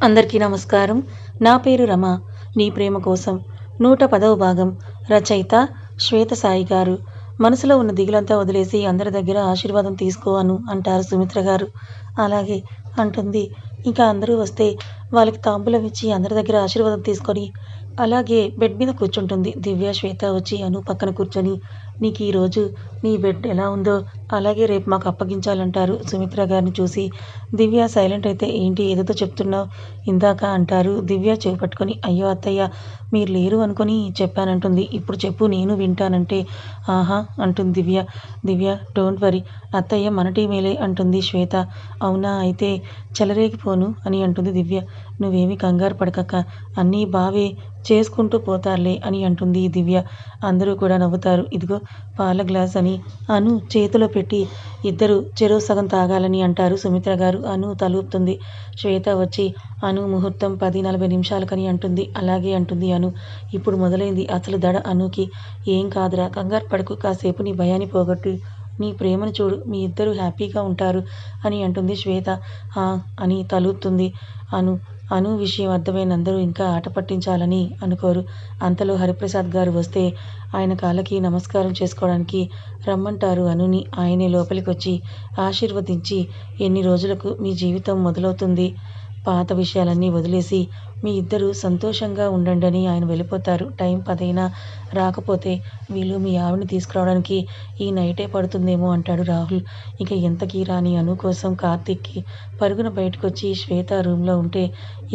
అందరికీ నమస్కారం. నా పేరు రమ. నీ ప్రేమ కోసం నూట పదవ భాగం రచయిత శ్వేత సాయి గారు. మనసులో ఉన్న దిగులంతా వదిలేసి అందరి దగ్గర ఆశీర్వాదం తీసుకోవాను అంటారు సుమిత్ర గారు. అలాగే అంటుంది. ఇంకా అందరూ వస్తే వాళ్ళకి తాంబూలం ఇచ్చి అందరి దగ్గర ఆశీర్వాదం తీసుకొని అలాగే బెడ్ మీద కూర్చుంటుంది దివ్య శ్వేత వచ్చి అను పక్కన కూర్చొని నీకు ఈరోజు నీ బెడ్ ఎలా ఉందో అలాగే రేపు మాకు అప్పగించాలంటారు సుమిత్ర గారిని చూసి. దివ్య సైలెంట్ అయితే ఏంటి ఏదో చెప్తున్నావు? ఇందాక అంటారు దివ్య చేపట్టుకొని అయ్యో అత్తయ్య మీరు లేరు అనుకొని చెప్పానంటుంది. ఇప్పుడు చెప్పు నేను వింటానంటే. ఆహా అంటుంది దివ్య. దివ్య డోంట్ వరీ అత్తయ్య మన టీమేలే అంటుంది శ్వేత. అవునా అయితే చెలరేగిపోను అని అంటుంది దివ్య. నువ్వేమి కంగారు పడకక్క అన్నీ బావే చేసుకుంటూ పోతారులే అని అంటుంది దివ్య. అందరూ కూడా నవ్వుతారు. ఇదిగో పాల గ్లాస్ అని అను చేతిలో పెట్టి ఇద్దరు చెరో సగం తాగాలని అంటారు సుమిత్ర గారు. అను తలుపుతుంది శ్వేత వచ్చి అను ముహూర్తం పది నలభై నిమిషాలకని అంటుంది. అలాగే అంటుంది అను. ఇప్పుడు మొదలైంది. అసలు దడ అనుకి ఏం కాదురా. కంగారు పడకు. కాసేపు నీ భయాన్ని పోగొట్టు. నీ ప్రేమను చూడు. మీ ఇద్దరు హ్యాపీగా ఉంటారు అని అంటుంది శ్వేత. అని తలుపుతుంది అను. అను విషయం అర్థమైన అందరూ ఇంకా ఆట పట్టించాలని అనుకోరు. అంతలో హరిప్రసాద్ గారు వస్తే ఆయన కాళ్ళకి నమస్కారం చేసుకోవడానికి రమ్మంటారు అనుని. ఆయనే లోపలికి వచ్చి ఆశీర్వదించి ఎన్ని రోజులకు మీ జీవితం మొదలవుతుంది? పాత విషయాలన్నీ వదిలేసి మీ ఇద్దరు సంతోషంగా ఉండండి ఆయన వెళ్ళిపోతారు. టైం పదైనా రాకపోతే వీళ్ళు మీ ఆవిడని తీసుకురావడానికి ఈ నైటే పడుతుందేమో అంటాడు రాహుల్. ఇక ఎంతకీ రాని అను కోసం కార్తీక్కి పరుగున బయటకు వచ్చి శ్వేత రూమ్లో ఉంటే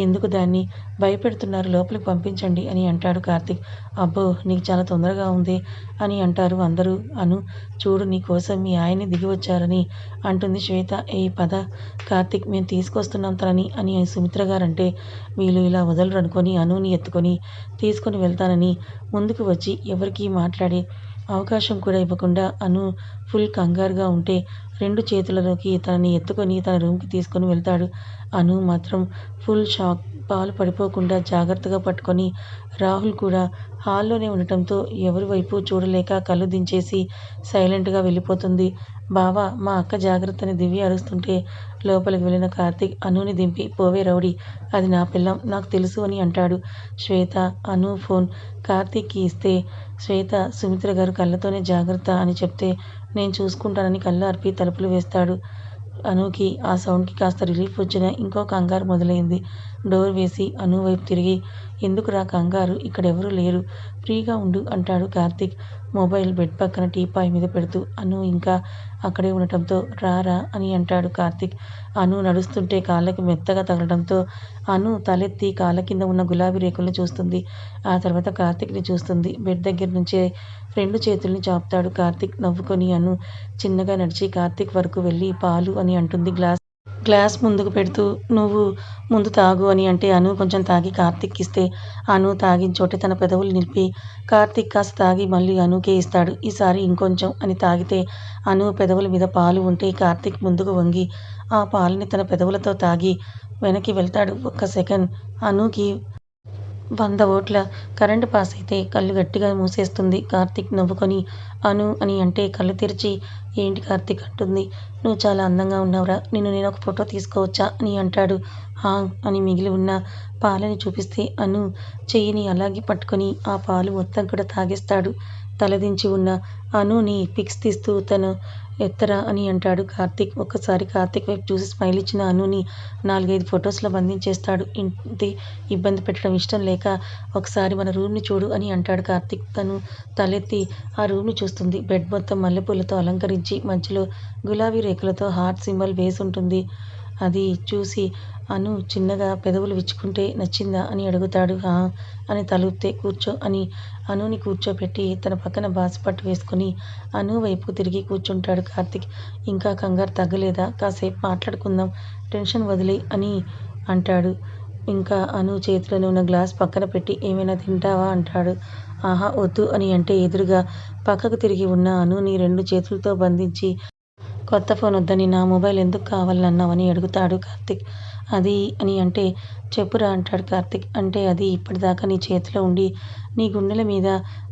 ఎందుకు దాన్ని భయపెడుతున్నారు లోపలికి పంపించండి అని అంటాడు కార్తీక్. అబ్బో నీకు చాలా తొందరగా ఉంది అని అంటారు అందరూ. అను చూడు నీ కోసం మీ ఆయన్ని దిగి వచ్చారని అంటుంది శ్వేత. ఏ పద కార్తీక్ మేము తీసుకొస్తున్నాం తనని అని సుమిత్ర గారంటే వీళ్ళు ఇలా వదలరు అనుకొని అనుని ఎత్తుకొని తీసుకొని వెళ్తానని ముందుకు వచ్చి ఎవరికీ మాట్లాడే అవకాశం కూడా ఇవ్వకుండా అను ఫుల్ కంగారుగా ఉంటే రెండు చేతులలోకి తనని ఎత్తుకొని తన రూమ్కి తీసుకొని వెళ్తాడు. అను మాత్రం ఫుల్ షాక్ పాలు పడిపోకుండా జాగ్రత్తగా పట్టుకొని రాహుల్ కూడా హాల్లోనే ఉండటంతో ఎవరి వైపు చూడలేక కళ్ళు దించేసి సైలెంట్గా వెళ్ళిపోతుంది. బావా మా అక్క జాగ్రత్తని దివ్య అరుస్తుంటే లోపలికి వెళ్ళిన కార్తీక్ అనుని దింపి పోవే రౌడీ అది నా పిల్లం నాకు తెలుసు అని అంటాడు శ్వేత. అను ఫోన్ కార్తీక్కి ఇస్తే శ్వేత సుమిత్ర గారు కళ్ళతోనే జాగ్రత్త అని చెప్తే నేను చూసుకుంటానని కళ్ళు అర్పి తలుపులు వేస్తాడు అనుకి. ఆ సౌండ్కి కాస్త రిలీఫ్ వచ్చిన ఇంకో కంగారు మొదలైంది. డోర్ వేసి అను వైపు తిరిగి ఎందుకురా కంగారు ఇక్కడెవరూ లేరు ఫ్రీగా ఉండు అంటాడు కార్తీక్. మొబైల్ బెడ్ పక్కన టీపాయ్ మీద పెడుతూ అను ఇంకా అక్కడే ఉండటంతో రారా అని అంటాడు కార్తీక్. అను నడుస్తుంటే కాళ్ళకి మెత్తగా తగలడంతో అను తలెత్తి కాళ్ళ కింద ఉన్న గులాబీ రేకులను చూస్తుంది. ఆ తర్వాత కార్తీక్ని చూస్తుంది. బెడ్ దగ్గర నుంచే రెండు చేతుల్ని చాపుతాడు కార్తీక్ నవ్వుకొని అను. చిన్నగా నడిచి కార్తిక్ వరకు వెళ్ళి పాలు అని అంటుంది గ్లాస్ గ్లాస్ ముందుకు పెడుతూ నువ్వు ముందు తాగు అని అంటే అను కొంచెం తాగి కార్తీక్ ఇస్తే అను తాగిన చోటే తన పెదవులు నిలిపి కార్తీక్ కాస్త తాగి మళ్ళీ అనుకే ఇస్తాడు. ఈసారి ఇంకొంచెం అని తాగితే అను పెదవుల మీద పాలు ఉంటే కార్తీక్ ముందుకు వంగి ఆ పాలని తన పెదవులతో తాగి వెనక్కి వెళ్తాడు ఒక్క సెకండ్. అనుకి వంద ఓట్ల కరెంటు పాస్ అయితే కళ్ళు గట్టిగా మూసేస్తుంది కార్తీక్ నవ్వుకొని. అను అని అంటే కళ్ళు తెరిచి ఏంటి కార్తీక్? అంటుంది. నువ్వు చాలా అందంగా ఉన్నావురా. నిన్ను నేను ఒక ఫోటో తీసుకోవచ్చా? అని అంటాడు. హా అని మిగిలి ఉన్న పాలని చూపిస్తే అను చెయ్యిని అలాగే పట్టుకొని ఆ పాలు మొత్తం కూడా తాగేస్తాడు. తలదించి ఉన్న అనుని పిక్స్ తీస్తూ తను ఎత్తరా అని అంటాడు కార్తీక్. ఒక్కసారి కార్తీక్ వైపు చూసి స్మైల్ ఇచ్చిన అనుని నాలుగైదు ఫొటోస్లో బంధించేస్తాడు. ఇంటి ఇబ్బంది పెట్టడం ఇష్టం లేక ఒకసారి మన రూమ్ని చూడు అని అంటాడు కార్తీక్. తను తలెత్తి ఆ రూమ్ని చూస్తుంది. బెడ్ మొత్తం మల్లెపూలతో అలంకరించి మధ్యలో గులాబీ రేకులతో హార్ట్ సింబల్ వేసి ఉంటుంది అది చూసి అను చిన్నగా పెదవులు విచ్చుకుంటే నచ్చిందా అని అడుగుతాడు. హా అని తలూపితే కూర్చో అని అనుని కూర్చోపెట్టి తన పక్కన బాసిపట్టు వేసుకుని అను వైపు తిరిగి కూర్చుంటాడు కార్తిక్. ఇంకా కంగారు తగ్గలేదా? కాసేపు మాట్లాడుకుందాం టెన్షన్ వదిలే అని అంటాడు. ఇంకా అను చేతిలోనే ఉన్న గ్లాస్ పక్కన పెట్టి ఏమైనా తింటావా అంటాడు. ఆహా వద్దు అని అంటే ఎదురుగా పక్కకు తిరిగి ఉన్న అనుని రెండు చేతులతో బంధించి కొత్త ఫోన్ వద్దని నా మొబైల్ ఎందుకు కావాలన్నావని అడుగుతాడు కార్తీక్. అది అని అంటే చెప్పురా అంటాడు కార్తీక్. అంటే అది ఇప్పటిదాకా నీ చేతిలో ఉండి నీ గుండెల మీద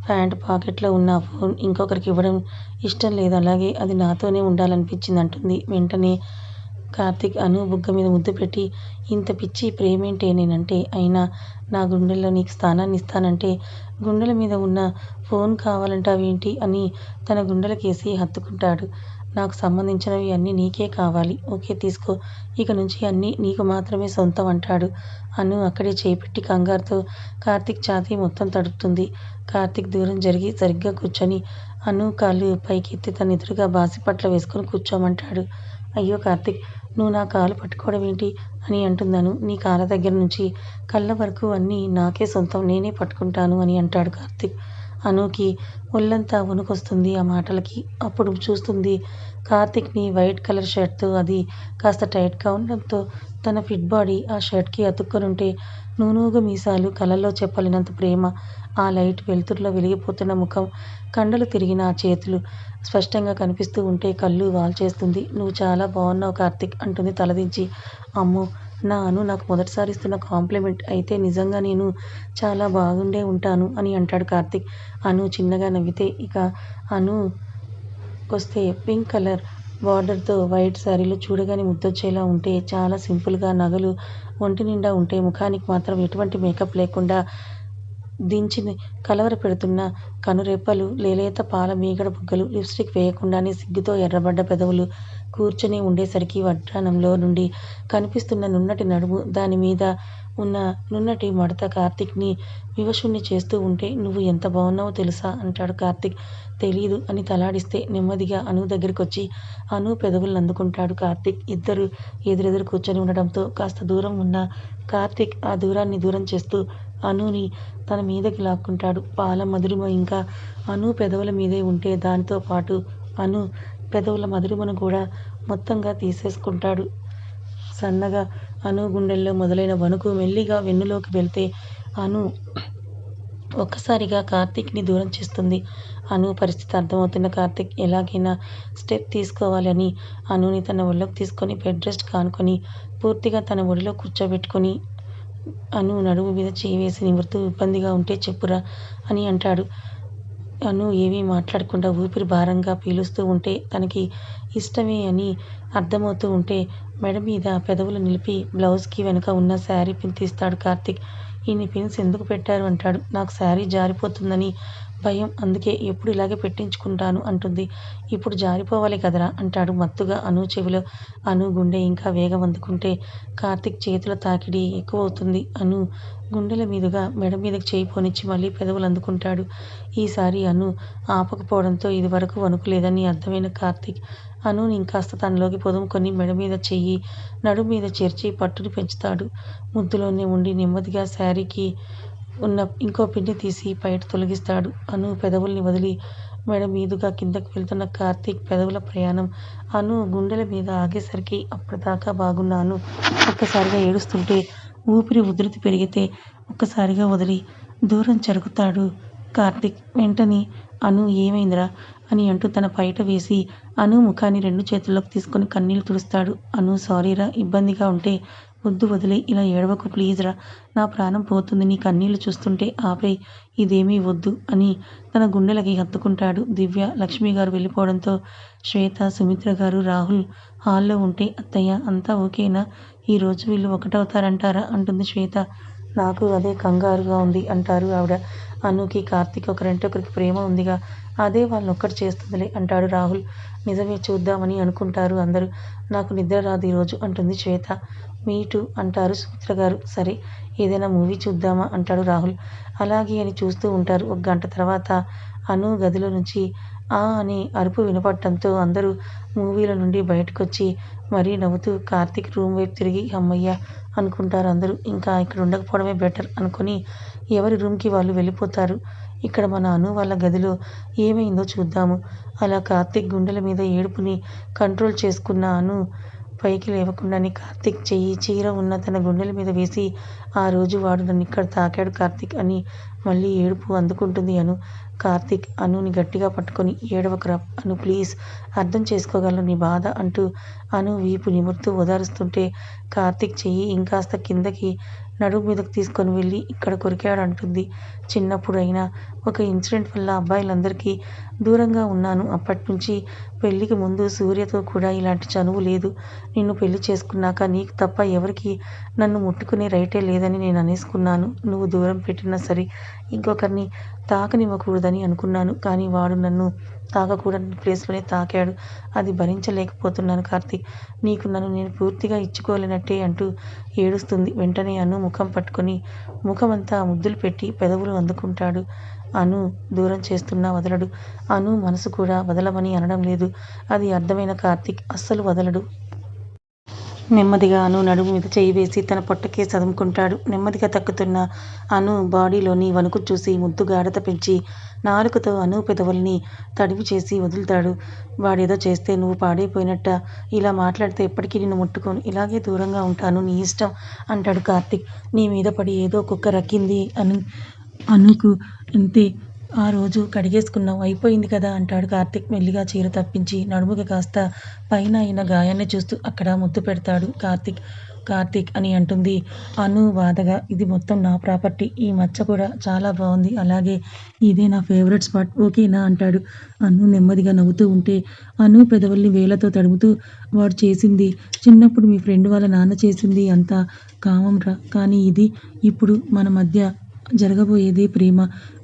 ప్యాంట్ పాకెట్లో ఉన్న ఫోన్ ఇంకొకరికి ఇవ్వడం ఇష్టం లేదు. అలాగే అది నాతోనే ఉండాలనిపించింది అంటుంది వెంటనే కార్తీక్ అను బుగ్గ మీద ముద్దు పెట్టి ఇంత పిచ్చి ప్రేమేంటే నేనంటే? అయినా నా గుండెల్లో నీకు స్థానాన్ని ఇస్తానంటే గుండెల మీద ఉన్న ఫోన్ కావాలంటావేంటి? అని తన గుండెలకేసి హత్తుకుంటాడు. నాకు సంబంధించినవి అన్నీ నీకే కావాలి. ఓకే తీసుకో. ఇక నుంచి అన్నీ నీకు మాత్రమే సొంతం అంటాడు. అను అక్కడే చేపెట్టి కంగారుతో కార్తీక్ ఛాతీ మొత్తం తడుపుతుంది. కార్తీక్ దూరం జరిగి సరిగ్గా కూర్చొని అను కాళ్ళు పైకెత్తి తన ఎదురుగా బాసిపట్ల వేసుకుని కూర్చోమంటాడు. అయ్యో కార్తీక్! నువ్వు నా కాలు పట్టుకోవడం ఏంటి అని అంటున్నాను నీ కాళ్ళ దగ్గర నుంచి కళ్ళ వరకు అన్నీ నాకే సొంతం నేనే పట్టుకుంటాను అని అంటాడు కార్తిక్ అనూకి ఒళ్ళంతా వణుకొస్తుంది ఆ మాటలకి. అప్పుడు చూస్తుంది కార్తిక్ని వైట్ కలర్ షర్ట్తో అది కాస్త టైట్గా ఉండడంతో తన ఫిట్ బాడీ ఆ షర్ట్కి అతుక్కొనుంటే నూనూగు మీసాలు కళ్ళల్లో చెప్పలేనంత ప్రేమ ఆ లైట్ వెలుతురులో వెలిగిపోతున్న ముఖం కండలు తిరిగిన ఆ చేతులు స్పష్టంగా కనిపిస్తూ ఉంటే కళ్ళు వాల్చేస్తుంది. నువ్వు చాలా బాగున్నావు కార్తిక్ అంటుంది తలదించి. అమ్మో! నా అను నాకు మొదటిసారి ఇస్తున్న కాంప్లిమెంట్ అయితే నిజంగా నేను చాలా బాగుండే ఉంటాను అని అంటాడు కార్తీక్. అను చిన్నగా నవ్వితే ఇక అను వస్తే పింక్ కలర్ బార్డర్తో వైట్ శారీలో చూడగానే ముద్దొచ్చేలా ఉంటే చాలా సింపుల్గా నగలు నగలు ఒంటినిండా ఉంటే ముఖానికి మాత్రం ఎటువంటి మేకప్ లేకుండా దించి కలవరపెడుతున్న కనురెప్పలు, లేలేత పాల మీగడ బుగ్గలు, లిప్స్టిక్ వేయకుండానే సిగ్గుతో ఎర్రబడ్డ పెదవులు, కూర్చొని ఉండేసరికి వడ్డాణంలో నుండి కనిపిస్తున్న నున్నటి నడుము, దానిమీద ఉన్న నున్నటి మడత కార్తిక్ని వివశుణ్ణి చేస్తూ ఉంటే నువ్వు ఎంత బాగున్నావో తెలుసా? అంటాడు కార్తీక్. తెలీదు అని తలాడిస్తే నెమ్మదిగా అను దగ్గరకొచ్చి అను పెదవులను అందుకుంటాడు కార్తీక్. ఇద్దరు ఎదురెదురు కూర్చొని ఉండడంతో కాస్త దూరం ఉన్న కార్తీక్ ఆ దూరాన్ని దూరం చేస్తూ అనుని తన మీదకి లాక్కుంటాడు. పాల మధురిమ ఇంకా అను పెదవుల మీదే ఉంటే దానితో పాటు అను పెదవుల మధురిమను కూడా మొత్తంగా తీసేసుకుంటాడు. సన్నగా అను గుండెల్లో మొదలైన వణుకు మెల్లిగా వెన్నులోకి వెళ్తే అను ఒక్కసారిగా కార్తీక్ని దూరం చేస్తుంది. అను పరిస్థితి అర్థమవుతున్న కార్తీక్ ఎలాగైనా స్టెప్ తీసుకోవాలని అనుని తన ఒళ్ళోకి తీసుకొని బెడ్ రెస్ట్ కానుకొని పూర్తిగా తన ఒడిలో కూర్చోబెట్టుకొని అను నడుము మీద చేయి వేసి నివృత్తు ఇబ్బందిగా ఉంటే చెప్పురా అని అంటాడు. అను ఏమీ మాట్లాడకుండా ఊపిరి భారంగా పీలుస్తూ ఉంటే తనకి ఇష్టమే అని అర్థమవుతూ ఉంటే మెడ మీద పెదవులు నిలిపి బ్లౌజ్కి వెనుక ఉన్న శారీ పిన్ తీస్తాడు కార్తీక్. ఇన్ని పిన్స్ ఎందుకు పెట్టారు అంటాడు. నాకు శారీ జారిపోతుందని భయం అందుకే ఎప్పుడు ఇలాగే పెట్టించుకుంటాను అంటుంది. ఇప్పుడు జారిపోవాలి కదరా అంటాడు మత్తుగా అను చెవిలో. అను గుండె ఇంకా వేగం అందుకుంటే కార్తీక్ చేతుల తాకిడి ఎక్కువ అవుతుంది అను గుండెల మీదుగా మెడ మీదకి చేయి పోనిచ్చి మళ్ళీ పెదవులు అందుకుంటాడు. ఈసారి అను ఆపకపోవడంతో ఇదివరకు వణుకులేదని అర్థమైన కార్తీక్ అనూని ఇంకాస్త తనలోకి పొదుముకొని మెడ మీద చెయ్యి నడుం మీద చేర్చి పట్టుని పెంచుతాడు. ముద్దులోనే ఉండి నెమ్మదిగా శారీకి ఉన్న ఇంకో పిన్ని తీసి బయట తొలగిస్తాడు. అను పెదవుల్ని వదిలి మెడ మీదుగా కిందకు వెళ్తున్న కార్తీక్ పెదవుల ప్రయాణం అను గుండెల మీద ఆగేసరికి అప్పటిదాకా బాగున్నాను ఒక్కసారిగా ఏడుస్తుంటే ఊపిరి ఉధృతి పెరిగితే ఒక్కసారిగా వదిలి దూరం జరుగుతాడు కార్తీక్. వెంటనే అను ఏమైందిరా? అని అంటూ తన పైట వేసి అను ముఖాన్ని రెండు చేతుల్లోకి తీసుకొని కన్నీళ్ళు తుడుస్తాడు. అను సారీరా ఇబ్బందిగా ఉంటే వద్దు వదిలే ఇలా ఏడవకు ప్లీజ్ రా నా ప్రాణం పోతుంది నీ కన్నీళ్ళు చూస్తుంటే ఆపేయ్ ఇదేమీ వద్దు అని తన గుండెలకి హత్తుకుంటాడు. దివ్య, లక్ష్మిగారు వెళ్ళిపోవడంతో శ్వేత, సుమిత్ర గారు రాహుల్ హాల్లో ఉంటే అత్తయ్య అంతా ఓకేనా? ఈ రోజు వీళ్ళు ఒకటవుతారంటారా? అంటుంది శ్వేత. నాకు అదే కంగారుగా ఉంది అంటారు ఆవిడ. అనుకి కార్తీక్ ఒకరంటే ఒకరికి ప్రేమ ఉందిగా అదే వాళ్ళని ఒక్కటి చేస్తుందిలే అంటాడు రాహుల్. నిజమే చూద్దామని అనుకుంటారు అందరూ. నాకు నిద్ర రాదు ఈరోజు అంటుంది శ్వేత. మీ టూ అంటారు సుమిత్రగారు. సరే ఏదైనా మూవీ చూద్దామా అంటాడు రాహుల్. అలాగే అని చూస్తూ ఉంటారు. ఒక గంట తర్వాత అను గదిలో నుంచి ఆ అనే అరుపు వినపడటంతో అందరూ మూవీల నుండి బయటకొచ్చి మరీ నవ్వుతూ కార్తీక్ రూమ్ వైపు తిరిగి హమ్మయ్య అనుకుంటారు అందరూ. ఇంకా ఇక్కడ ఉండకపోవడమే బెటర్ అనుకొని ఎవరి రూమ్కి వాళ్ళు వెళ్ళిపోతారు. ఇక్కడ మన అను వాళ్ళ గదిలో ఏమైందో చూద్దాము. అలా కార్తీక్ గుండెల మీద ఏడుపుని కంట్రోల్ చేసుకున్న అను పైకి లేవకుండానే కార్తీక్ చెయ్యి చీర ఉన్న తన గుండెల మీద వేసి ఆ రోజు వాడు నన్ను ఇక్కడ తాకాడు కార్తీక్ అని మళ్ళీ ఏడుపు అందుకుంటుంది అను. కార్తీక్ అనుని గట్టిగా పట్టుకొని ఏడవకరా అను ప్లీజ్ అర్థం చేసుకోగలను నీ బాధ అంటూ అను వీపు నిమురుతూ ఓదారుస్తుంటే కార్తీక్ చెయ్యి ఇంకాస్త కిందకి నడుము మీదకు తీసుకొని వెళ్ళి ఇక్కడ కొరికాడు అంటుంది. చిన్నప్పుడు అయినా ఒక ఇన్సిడెంట్ వల్ల అబ్బాయిలందరికీ దూరంగా ఉన్నాను. అప్పట్నుంచీ పెళ్ళికి ముందు సూర్యతో కూడా ఇలాంటి చనువు లేదు. నిన్ను పెళ్ళి చేసుకున్నాక నీకు తప్ప ఎవరికి నన్ను ముట్టుకునే రైటే లేదని నేను అనేసుకున్నాను. నువ్వు దూరం పెట్టినా సరే ఇంకొకరిని తాకనివ్వకూడదని అనుకున్నాను. కానీ వాడు నన్ను తాకకూడని ప్లేస్లోనే తాకాడు. అది భరించలేకపోతున్నాను కార్తీక్. నీకు నన్ను నేను పూర్తిగా ఇచ్చుకోలేనట్టే అంటూ ఏడుస్తుంది. వెంటనే అను ముఖం పట్టుకొని ముఖమంతా ముద్దులు పెట్టి పెదవులు అందుకుంటాడు. అను దూరం చేస్తున్నా వదలడు. అను మనసు కూడా వదలమని అనడం లేదు. అది అర్థమైన కార్తీక్ అస్సలు వదలడు. నెమ్మదిగా అను నడుము మీద చేయి వేసి తన పొట్టకే సదుముకుంటాడు. నెమ్మదిగా తక్కుతున్న అను బాడీలోని వణుకు చూసి ముద్దు గాఢత పెంచి నాలుకతో అను పెదవుల్ని తడివి చేసి వదులుతాడు. వాడేదో చేస్తే నువ్వు పాడైపోయినట్ట ఇలా మాట్లాడితే ఎప్పటికీ నిన్ను ముట్టుకోను. ఇలాగే దూరంగా ఉంటాను. నీ ఇష్టం అంటాడు కార్తీక్. నీ మీద పడి ఏదో కుక్క రక్కింది అను అనుకు అంతే. ఆ రోజు కడిగేసుకున్నాం అయిపోయింది కదా అంటాడు కార్తీక్ మెల్లిగా చీర తప్పించి నడుముకి కాస్త పైన అయిన గాయాన్ని చూస్తూ అక్కడ ముద్దు పెడతాడు. కార్తీక్ కార్తీక్ అని అంటుంది అను బాధగా. ఇది మొత్తం నా ప్రాపర్టీ. ఈ మచ్చ కూడా చాలా బాగుంది అలాగే ఇదే నా ఫేవరెట్ స్పాట్. ఓకేనా అంటాడు. అను నెమ్మదిగా నవ్వుతూ ఉంటే అను పెదవుల్ని వేళ్ళతో తడుముతూ వాడు చేసింది చిన్నప్పుడు మీ ఫ్రెండ్ వాళ్ళ నాన్న చేసింది అంతా కామంరా. కానీ ఇది ఇప్పుడు మన మధ్య జరగబోయేదే ప్రేమ.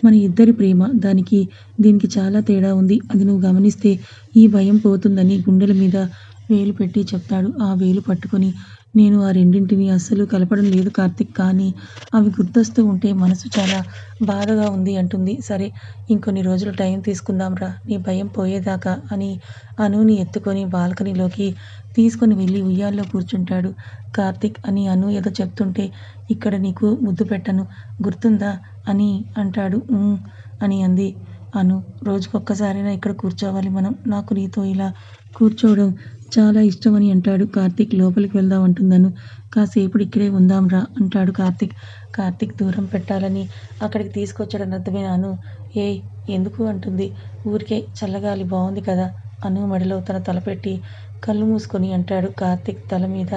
మన ఇద్దరి ప్రేమ. దానికి దీనికి చాలా తేడా ఉంది. అది నువ్వు గమనిస్తే ఈ భయం పోతుందని గుండెల మీద వేలు పెట్టి చెప్తాడు. ఆ వేలు పట్టుకొని నేను ఆ రెండింటిని అస్సలు కలపడం లేదు కార్తీక్. కానీ అవి గుర్తొస్తూ ఉంటే మనసు చాలా బాధగా ఉంది అంటుంది. సరే ఇంకొన్ని రోజులు టైం తీసుకుందాంరా నీ భయం పోయేదాకా అని అనుని ఎత్తుకొని బాల్కనీలోకి తీసుకొని వెళ్ళి ఉయ్యాల్లో కూర్చుంటాడు. కార్తీక్ అని అను ఏదో చెప్తుంటే ఇక్కడ నీకు ముద్దు పెట్టను. గుర్తుందా? అని అంటాడు. అని అంది అను. రోజుకొక్కసారైనా ఇక్కడ కూర్చోవాలి మనం. నాకు నీతో ఇలా కూర్చోవడం చాలా ఇష్టం అని అంటాడు కార్తీక్. లోపలికి వెళ్దాం అంటుందను. కాసేపు ఇక్కడే ఉందాంరా అంటాడు కార్తీక్. కార్తీక్ దూరం పెట్టాలని అక్కడికి తీసుకొచ్చాడని అర్థమైన అను ఏయ్ ఎందుకు అంటుంది. ఊరికే చల్లగాలి బావుంది కదా అను మెడలో తన తల పెట్టి కళ్ళు మూసుకొని అంటాడు. కార్తీక్ తల మీద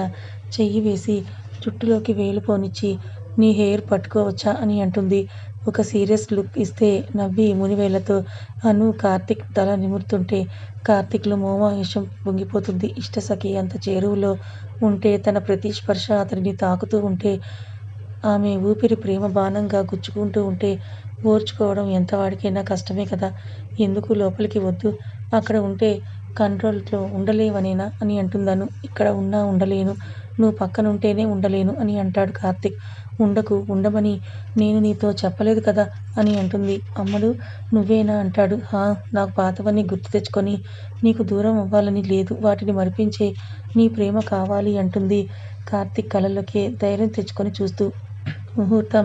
చెయ్యి వేసి జుట్టులోకి వేలు పోనిచ్చి నీ హెయిర్ పట్టుకోవచ్చా అని అంటుంది. ఒక సీరియస్ లుక్ ఇస్తే నవ్వి మునివేళ్ళతో అను కార్తిక్ తల నిమురుతుంటే కార్తిక్లో మోమావేశం పొంగిపోతుంది. ఇష్టసఖి అంత చేరువలో ఉంటే తన ప్రతి స్పర్శ అతడిని తాకుతూ ఉంటే ఆమె ఊపిరి ప్రేమ బాణంగా గుచ్చుకుంటూ ఉంటే ఓర్చుకోవడం ఎంతవాడికైనా కష్టమే కదా. ఎందుకు లోపలికి వద్దు. అక్కడ ఉంటే కంట్రోల్లో ఉండలేవనేనా అని అంటుందను. ఇక్కడ ఉన్నా ఉండలేను. నువ్వు పక్కనుంటేనే ఉండలేను అని అంటాడు కార్తిక్ ఉండకు ఉండమని నేను నీతో చెప్పలేదు కదా అని అంటుంది. అమ్మడు నువ్వేనా అంటాడు. హా నాకు పాతవన్నీ గుర్తు తెచ్చుకొని నీకు దూరం అవ్వాలని లేదు. వాటిని మరిపించే నీ ప్రేమ కావాలి అంటుంది కార్తీక్ కళలోకే ధైర్యం తెచ్చుకొని చూస్తూ. ముహూర్తం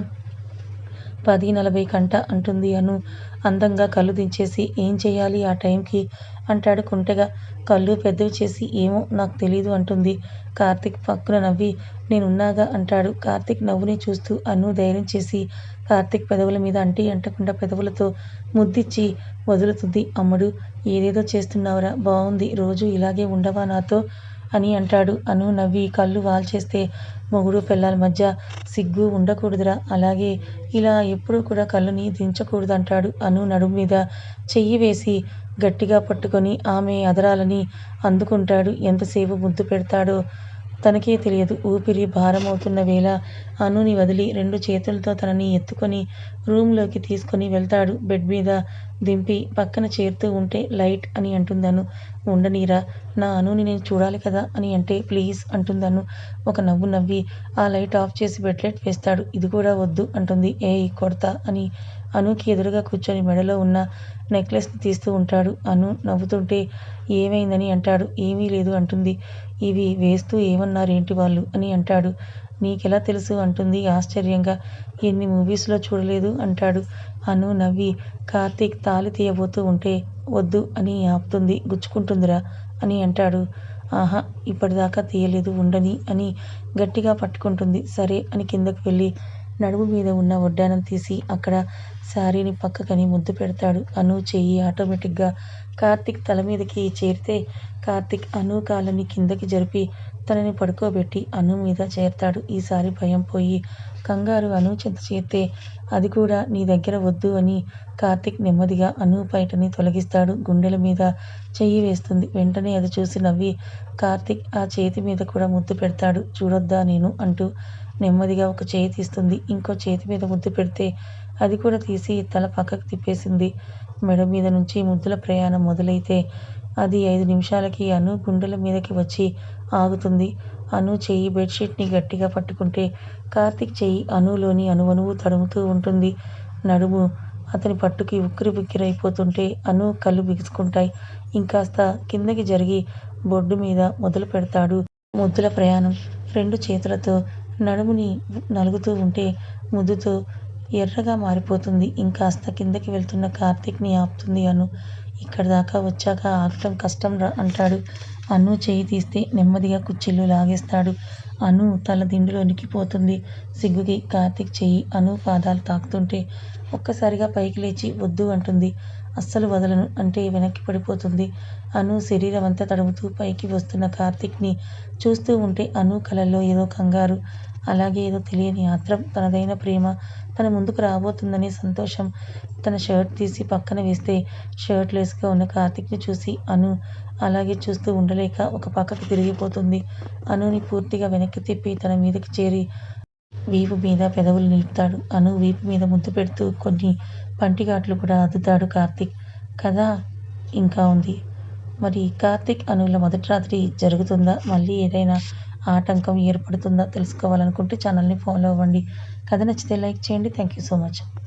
పది నలభై కంట అంటుంది అను అందంగా కళ్ళు దించేసి. ఏం చేయాలి ఆ టైంకి అంటాడు కుంటగా కళ్ళు పెద్దవి చేసి. ఏమో నాకు తెలీదు అంటుంది. కార్తీక్ పక్కన నవ్వి నేనున్నాగా అంటాడు. కార్తీక్ నవ్వుని చూస్తూ అను ధైర్యం చేసి కార్తీక్ పెదవుల మీద అంటే అంటకుండా పెదవులతో ముద్దిచ్చి వదులుతుంది. అమ్మడు ఏదేదో చేస్తున్నావురా బాగుంది రోజు ఇలాగే ఉండవా నాతో అని అంటాడు. అను నవ్వి కళ్ళు వాల్చేస్తే మొగుడూ పిల్లల మధ్య సిగ్గు ఉండకూడదురా. అలాగే ఇలా ఎప్పుడూ కూడా కళ్ళుని దించకూడదంటాడు. అను నడుము మీద చెయ్యి వేసి గట్టిగా పట్టుకొని ఆమె అధరాలని అందుకుంటాడు. ఎంతసేపు ముద్దు పెడతాడో తనకే తెలియదు. ఊపిరి భారమవుతున్న వేళ అనుని వదిలి రెండు చేతులతో తనని ఎత్తుకొని రూమ్లోకి తీసుకొని వెళ్తాడు. బెడ్ మీద దింపి పక్కన చేరుతూ ఉంటే లైట్ అని అంటుందను. ఉండనీరా నా అనుని నేను చూడాలి కదా అని అంటే ప్లీజ్ అంటుందను. ఒక నవ్వు నవ్వి ఆ లైట్ ఆఫ్ చేసి బెడ్లైట్ వేస్తాడు. ఇది కూడా వద్దు అంటుంది. ఏ కొడతా అని అనుకి ఎదురుగా కూర్చొని మెడలో ఉన్న నెక్లెస్ని తీస్తూ ఉంటాడు. అను నవ్వుతుంటే ఏమైందని అంటాడు. ఏమీ లేదు అంటుంది. ఇవి వేస్తూ ఏమన్నారేంటి వాళ్ళు అని అంటాడు. నీకెలా తెలుసు అంటుంది ఆశ్చర్యంగా. ఎన్ని మూవీస్లో చూడలేదు అంటాడు. అను నవ్వి కార్తీక్ తాళి తీయబోతూ ఉంటే వద్దు అని ఆపుతుంది. గుచ్చుకుంటుందిరా అని అంటాడు. ఆహా ఇప్పటిదాకా తీయలేదు ఉండనీ అని గట్టిగా పట్టుకుంటుంది. సరే అని కిందకు వెళ్ళి నడుము మీద ఉన్న వడ్డానం తీసి అక్కడ శారీని పక్కకని ముద్దు పెడతాడు. అను చెయ్యి ఆటోమేటిక్గా కార్తిక్ తల మీదకి చేరితే కార్తిక్ అను కాళ్ళని కిందకి జరిపి తనని పడుకోబెట్టి అను మీద చేరతాడు. ఈసారి భయం పోయి కంగారు అను చెంత చేరితే అది కూడా నీ దగ్గర వద్దు అని కార్తిక్ నెమ్మదిగా అను బయటని తొలగిస్తాడు. గుండెల మీద చెయ్యి వేస్తుంది. వెంటనే అది చూసి నవ్వి కార్తిక్ ఆ చేతి మీద కూడా ముద్దు పెడతాడు. చూడొద్దా నేను అంటూ నెమ్మదిగా ఒక చేయి తీస్తుంది. ఇంకో చేతి మీద ముద్దు పెడితే అది కూడా తీసి తల పక్కకు తిప్పేసింది. మెడ మీద నుంచి ముద్దుల ప్రయాణం మొదలైతే అది ఐదు నిమిషాలకి అను గుండెల మీదకి వచ్చి ఆగుతుంది. అను చెయ్యి బెడ్షీట్ని గట్టిగా పట్టుకుంటే కార్తిక్ చెయ్యి అనులోని అనువనువు తడుముతూ ఉంటుంది. నడుము అతని పట్టుకి ఉక్కిరి బిక్కిరైపోతుంటే అను కళ్ళు బిగుసుకుంటాయి. ఇంకాస్త కిందకి జరిగి బొడ్డు మీద మొదలు పెడతాడు ముద్దుల ప్రయాణం. రెండు చేతులతో నడుముని నలుగుతూ ఉంటే ముద్దుతో ఎర్రగా మారిపోతుంది. ఇంకాస్త కిందకి వెళ్తున్న కార్తీక్ని ఆపుతుంది అను. ఇక్కడ దాకా వచ్చాక ఆగటం కష్టం రా అంటాడు. అను చేయి తీస్తే నెమ్మదిగా కుచ్చిళ్ళు లాగేస్తాడు. అను తల దిండులోనికి పోతుంది సిగ్గుకి కార్తీక్ చెయ్యి అను పాదాలు తాకుతుంటే ఒక్కసారిగా పైకి లేచి వద్దు అంటుంది. అస్సలు వదలను అంటే వెనక్కి పడిపోతుంది. అను శరీరం అంతా తడుముతూ పైకి వస్తున్న కార్తీక్ని చూస్తూ ఉంటే అను కలలో ఏదో కంగారు అలాగే ఏదో తెలియని ఆత్రం. తనదైన ప్రేమ తన ముందుకు రాబోతుందనే సంతోషం తన షర్ట్ తీసి పక్కన వేస్తే షర్ట్ లెస్గా ఉన్న కార్తీక్ని చూసి అను అలాగే చూస్తూ ఉండలేక ఒక పక్కకు తిరిగిపోతుంది. అనుని పూర్తిగా వెనక్కి తిప్పి తన మీదకి చేరి వీపు మీద పెదవులు నిలుపుతాడు. అను వీపు మీద ముద్దు పెడుతూ కొన్ని పంటిఘాట్లు కూడా అద్దుతాడు కార్తీక్. కథ ఇంకా ఉంది. మరి కార్తీక్ అనుల మొదటి రాత్రి జరుగుతుందా? మళ్ళీ ఏదైనా ఆటంకం ఏర్పడుతుందా? తెలుసుకోవాలనుకుంటే ఛానల్ని ఫాలో అవ్వండి. కథ నచ్చితే లైక్ చేయండి. Thank you so much.